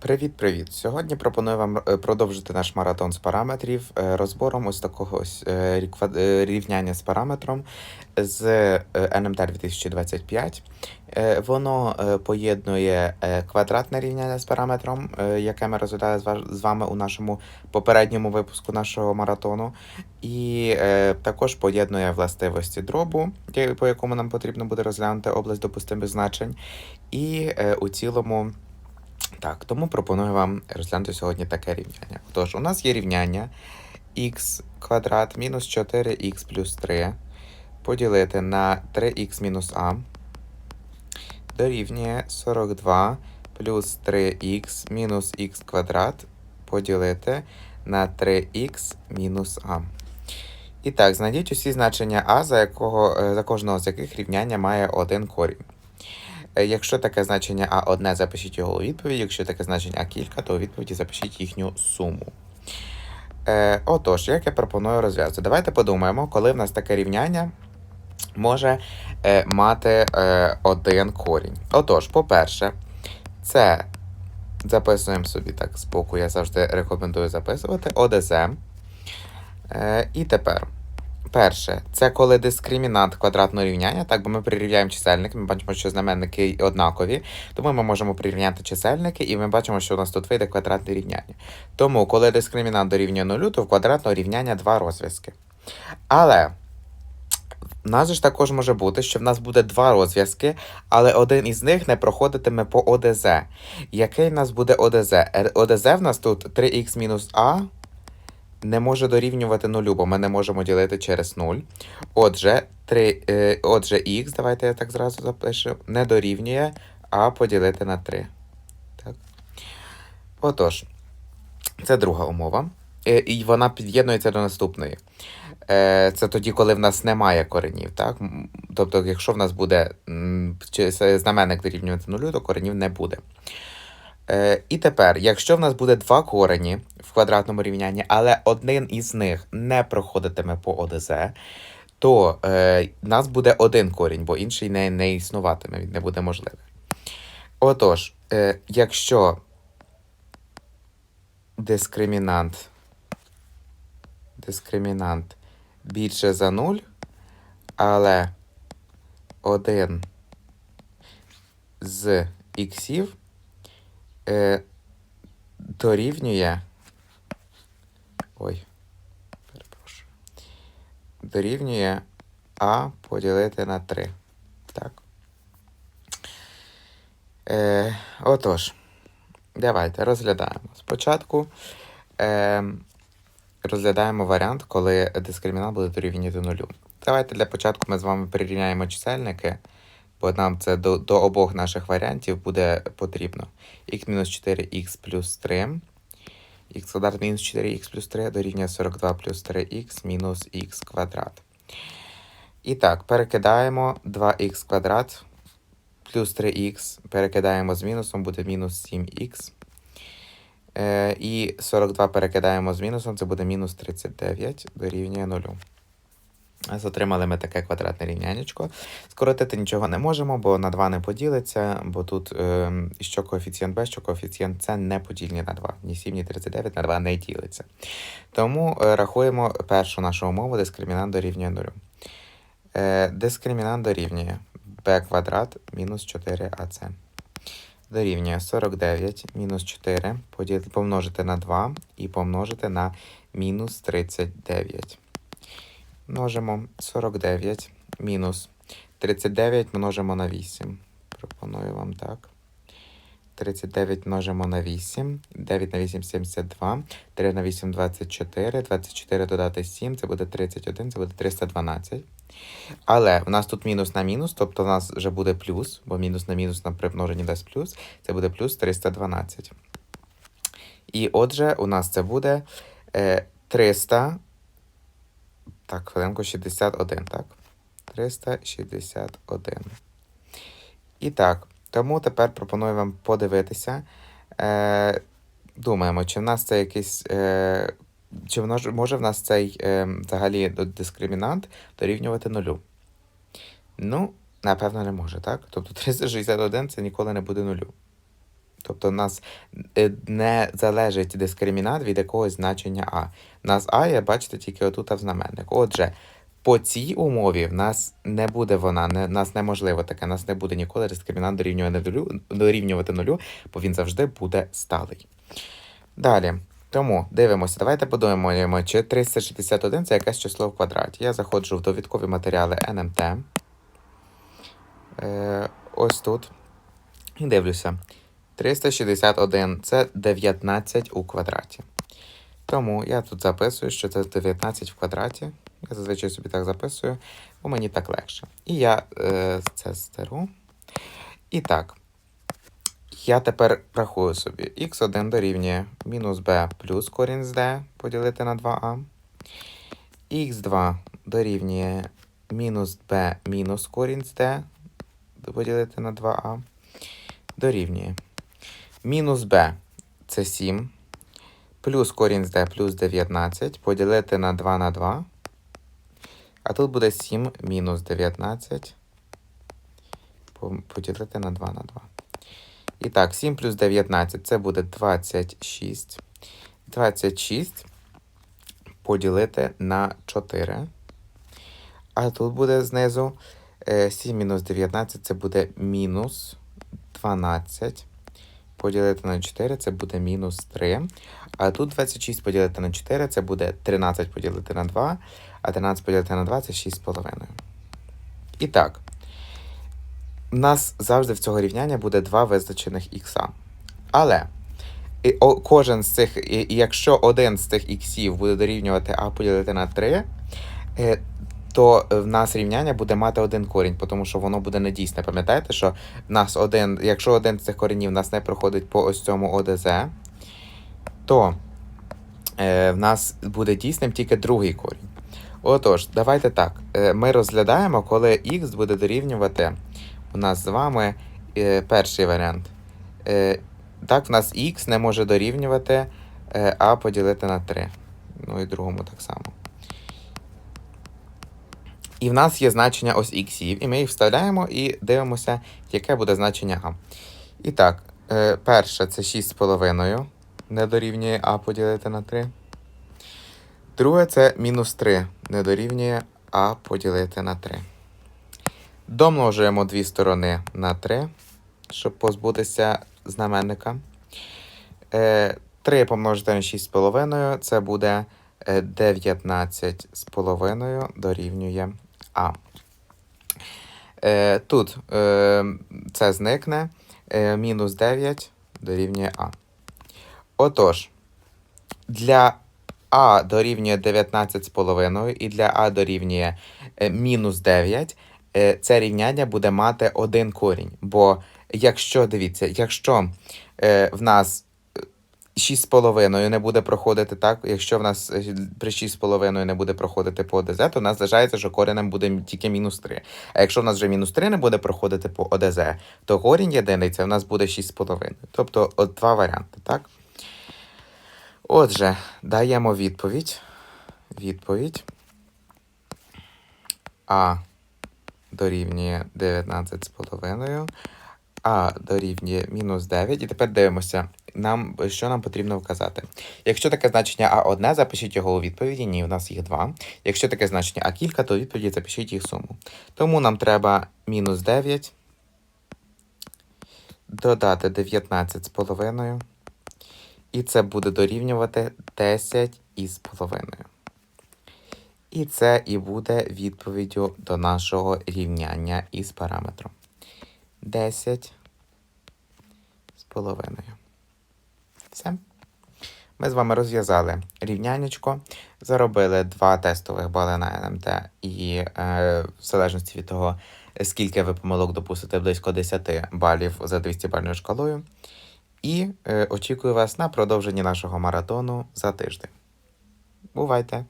Привіт-привіт! Сьогодні пропоную вам е, продовжити наш маратон з параметрів е, розбором ось такого ось е, рівняння з параметром з NMT 2025. Е, Воно поєднує квадратне рівняння з параметром, яке ми розглядали з вами у нашому попередньому випуску нашого маратону, і також поєднує властивості дробу, по якому нам потрібно буде розглянути область допустимих значень, і у цілому. Так, тому пропоную вам розглянути сьогодні таке рівняння. Тож, у нас є рівняння х квадрат мінус 4х плюс 3 поділити на 3х мінус а дорівнює 42 плюс 3х мінус х квадрат поділити на 3х мінус а. І так, знайдіть усі значення а, за, якого, е, за кожного з яких рівняння має один корінь. Е, Якщо таке значення А одне, запишіть його у відповіді. Якщо таке значення А кілька, то у відповіді запишіть їхню суму. Е, отож, як я пропоную розв'язати? Давайте подумаємо, коли в нас таке рівняння може е, мати е, один корінь. Отож, по-перше, це записуємо собі так збоку, я завжди рекомендую записувати ОДЗ. Е, і тепер. Перше, це коли дискримінант квадратного рівняння, так, бо ми прирівняємо чисельники, ми бачимо, що знаменники однакові, тому ми можемо прирівняти чисельники, і ми бачимо, що у нас тут вийде квадратне рівняння. Тому, коли дискримінант дорівнює нулю, то в квадратного рівняння два розв'язки. Але в нас ж також може бути, що в нас буде два розв'язки, але один із них не проходитиме по ОДЗ. Який в нас буде ОДЗ? Е, ОДЗ в нас тут 3х мінус А не може дорівнювати нулю, бо ми не можемо ділити через 0. Отже, 3, е, отже, х, давайте я так зразу запишу, не дорівнює а поділити на 3. Так. Отож, це друга умова. Е, і вона під'єднується до наступної. Е, це тоді, коли в нас немає коренів. Так? Тобто, якщо в нас буде знаменник дорівнювати нулю, то коренів не буде. Е, і тепер, якщо в нас буде два корені в квадратному рівнянні, але один із них не проходитиме по ОДЗ, то е, нас буде один корінь, бо інший не, не існуватиме, він не буде можливий. Отож, е, якщо дискримінант, дискримінант більше за 0, але один з іксів е, дорівнює. Ой, перепрошую. Дорівнює А поділити на 3. Так. Е, отож, давайте розглядаємо. Спочатку е, розглядаємо варіант, коли дискримінант буде дорівнювати нулю. Давайте для початку ми з вами прирівняємо чисельники, бо нам це до, до обох наших варіантів буде потрібно. х-4х плюс 3. х квадрат мінус 4х плюс 3 дорівнює 42 плюс 3х мінус х квадрат. І так, перекидаємо 2х квадрат плюс 3х, перекидаємо з мінусом, буде мінус 7х. Е, і 42 перекидаємо з мінусом, це буде мінус 39 дорівнює 0. Ось Отримали ми таке квадратне рівнянечко. Скоротити нічого не можемо, бо на 2 не поділиться, бо тут е, що коефіцієнт b, що коефіцієнт c не подільні на 2. Ні 7, ні 39 на 2 не ділиться. Тому е, рахуємо першу нашу умову, дискримінант дорівнює 0. Е, дискримінант дорівнює b квадрат мінус 4ac. Дорівнює 49 мінус 4 поділ- помножити на 2 і помножити на мінус 39. Множимо 49 мінус 39 множимо на 8. Пропоную вам так. 39 множимо на 8. 9 на 8 72. 3 на 8 24. 24 додати 7, це буде 31, це буде 312. Але в нас тут мінус на мінус, тобто в нас вже буде плюс, бо мінус на мінус нам при множенні дасть плюс. Це буде плюс 312. І отже, у нас це буде е, 300. Так, хвилинку 61, так? 361. І так, тому тепер пропоную вам подивитися. Е, думаємо, чи в нас це якийсь. Е, чи може в нас цей е, взагалі дискримінант дорівнювати нулю? Ну, напевно, не може, так? Тобто 361 це ніколи не буде нулю. Тобто, нас е, не залежить дискримінант від якогось значення А. Нас А є, бачите, тільки отут в знаменнику. Отже, по цій умові в нас не буде вона, не, нас неможливо таке, нас не буде ніколи дискримінант дорівнювати нулю, дорівнювати нулю, бо він завжди буде сталий. Далі. Тому дивимося, давайте подумаємо, чи 361 це якесь число в квадраті. Я заходжу в довідкові матеріали НМТ. Е, ось тут. І дивлюся. 361 це 19 у квадраті. Тому я тут записую, що це 19 в квадраті. Я зазвичай собі так записую, бо мені так легше. І я е, це стеру. І так. Я тепер рахую собі. х1 дорівнює мінус b плюс корінь з d поділити на 2а. х2 дорівнює мінус b мінус корінь з d поділити на 2а. Дорівнює. Мінус b це 7. Плюс корінь з d плюс 19 поділити на 2 на 2. А тут буде 7 мінус 19 поділити на 2 на 2. І так, 7 плюс 19 це буде 26. 26 поділити на 4. А тут буде знизу е, 7 мінус 19 це буде мінус 12. Поділити на 4 це буде мінус 3. А тут 26 поділити на 4 це буде 13 поділити на 2, а 13 поділити на 2 це 6,5. І так, у нас завжди в цього рівняння буде два визначених ікса. Але кожен з цих, якщо один з цих іксів буде дорівнювати а поділити на 3, е, то в нас рівняння буде мати один корінь, тому що воно буде недійсне. Пам'ятаєте, що в нас один, якщо один з цих коренів в нас не проходить по ось цьому ОДЗ, то е, в нас буде дійсним тільки другий корінь. Отож, давайте так. Е, ми розглядаємо, коли х буде дорівнювати у нас з вами е, перший варіант. Е, так, в нас х не може дорівнювати е, а поділити на 3. Ну і другому так само. І в нас є значення ось іксів, і ми їх вставляємо і дивимося, яке буде значення а. І так, е, перше це 6,5 не дорівнює а поділити на 3. Друге це мінус 3 не дорівнює а поділити на 3. Домножуємо дві сторони на 3, щоб позбутися знаменника. Е, 3 помножити на 6,5 це буде е, 19,5 дорівнює А. Е, тут е, це зникне. Е, мінус 9 дорівнює А. Отож, для А дорівнює 19,5 і для А дорівнює е, мінус 9, е, це рівняння буде мати один корінь. Бо якщо, дивіться, якщо е, в нас 6,5 не буде проходити так, якщо в нас е, при 6,5 не буде проходити по ОДЗ, то в нас залишається, що коренем буде тільки мінус 3. А якщо в нас вже мінус 3 не буде проходити по ОДЗ, то корінь єдиний це в нас буде 6,5. Тобто от два варіанти, так? Отже, даємо відповідь. Відповідь. А дорівнює 19,5. А дорівнює мінус 9. І тепер дивимося, нам, що нам потрібно вказати. Якщо таке значення А одне, запишіть його у відповіді. Ні, у нас їх два. Якщо таке значення А кілька, то у відповіді запишіть їх суму. Тому нам треба мінус 9. Додати 19,5. І це буде дорівнювати 10 із половиною. І це і буде відповіддю до нашого рівняння із параметром. 10 з половиною. Все. Ми з вами розв'язали рівнянечко, заробили два тестових бали на НМТ, і е, в залежності від того, скільки ви помилок допустите, близько 10 балів за 200 бальною шкалою. І е, очікую вас на продовженні нашого маратону за тиждень. Бувайте!